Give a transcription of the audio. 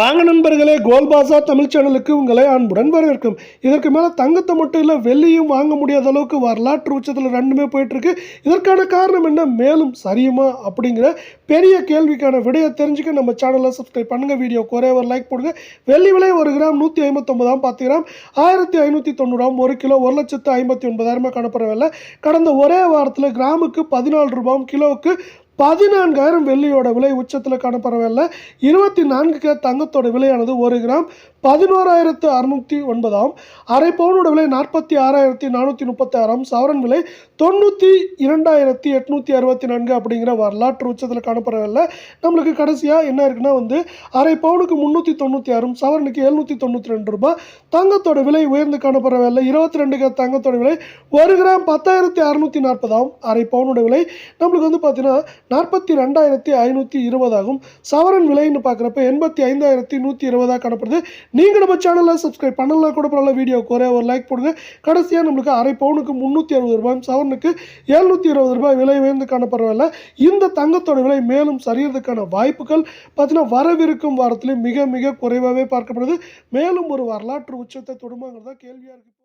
வாங்க நண்பர்களே கோல்பாசா தமிழ் சேனலுக்கு உங்களை அன்புடன் வரவேற்கும். இதற்கு மேலே தங்கத்தை மட்டும் இல்லை வெள்ளியும் வாங்க முடியாத அளவுக்கு வரலாற்று உச்சத்தில் ரெண்டுமே போயிட்டுருக்கு. இதற்கான காரணம் என்ன? மேலும் சரியுமா? அப்படிங்கிற பெரிய கேள்விக்கான விடையை தெரிஞ்சுக்க நம்ம சேனலை சப்ஸ்கிரைப் பண்ணுங்கள் வீடியோ ஒரே ஒரு லைக் போடுங்க. வெள்ளி விலை ஒரு கிராம் நூற்றி ஐம்பத்தொம்பதாம் பத்து கிராம் ஆயிரத்தி ஐநூற்றி தொண்ணூறாம் ஒரு கிலோ ஒரு லட்சத்து ஐம்பத்தி ஒன்பதாயிரமா காணப்படுற விலை கடந்த ஒரே வாரத்தில் கிராமுக்கு பதினாலு ரூபாயும் கிலோவுக்கு பதினான்காயிரம் வெள்ளியோட விலை உச்சத்தில் காணப்படவில்லை இருபத்தி நான்கு கே தங்கத்தோட விலையானது ஒரு கிராம் பதினோராயிரத்து அறுநூற்றி ஒன்பதாம். அரை பவுனோட விலை நாற்பத்தி ஆறாயிரத்தி நானூற்றி முப்பத்தாறாம். சவரன் விலை தொண்ணூற்றி இரண்டாயிரத்தி எட்நூற்றி அறுபத்தி நான்கு அப்படிங்கிற வரலாற்று உச்சத்தில் காணப்படவில்லை நம்மளுக்கு கடைசியாக என்ன இருக்குன்னா வந்து அரை பவுனுக்கு முந்நூற்றி தொண்ணூற்றி ஆறும் சவரனுக்கு எழுநூற்றி தொண்ணூற்றி ரெண்டு ரூபாய் தங்கத்தோட விலை உயர்ந்து காணப்படவில்லை இருபத்தி ரெண்டு கே தங்கத்தோட விலை ஒரு கிராம் பத்தாயிரத்தி அறுநூற்றி நாற்பதாம். அரை பவுனோட விலை நம்மளுக்கு வந்து பார்த்தீங்கன்னா நாற்பத்தி ரெண்டாயிரத்தி ஐநூற்றி இருபதாகும் சவரன் விலைன்னு பார்க்குறப்ப எண்பத்தி ஐந்தாயிரத்தி நூற்றி இருபதாக காணப்படுது. நீங்கள் நம்ம சேனலில் சப்ஸ்கிரைப் பண்ணலாம் கூட பரவாயில்ல வீடியோக்கு ஒரே ஒரு லைக் போடுங்க. கடைசியாக நம்மளுக்கு அரை பவுனுக்கு முந்நூற்றி அறுபது ரூபாய் சவரனுக்கு எழுநூற்றி இருபது ரூபாய் விலை உயர்ந்து காணப்படவில்லை இந்த தங்கத்தோட விலை மேலும் சரியறதுக்கான வாய்ப்புகள் பார்த்தீங்கன்னா வரவிருக்கும் வாரத்திலே மிக மிக குறைவாகவே பார்க்கப்படுது. மேலும் ஒரு வரலாற்று உச்சத்தை தொடுமாங்கிறதா கேள்வியாக இருக்குது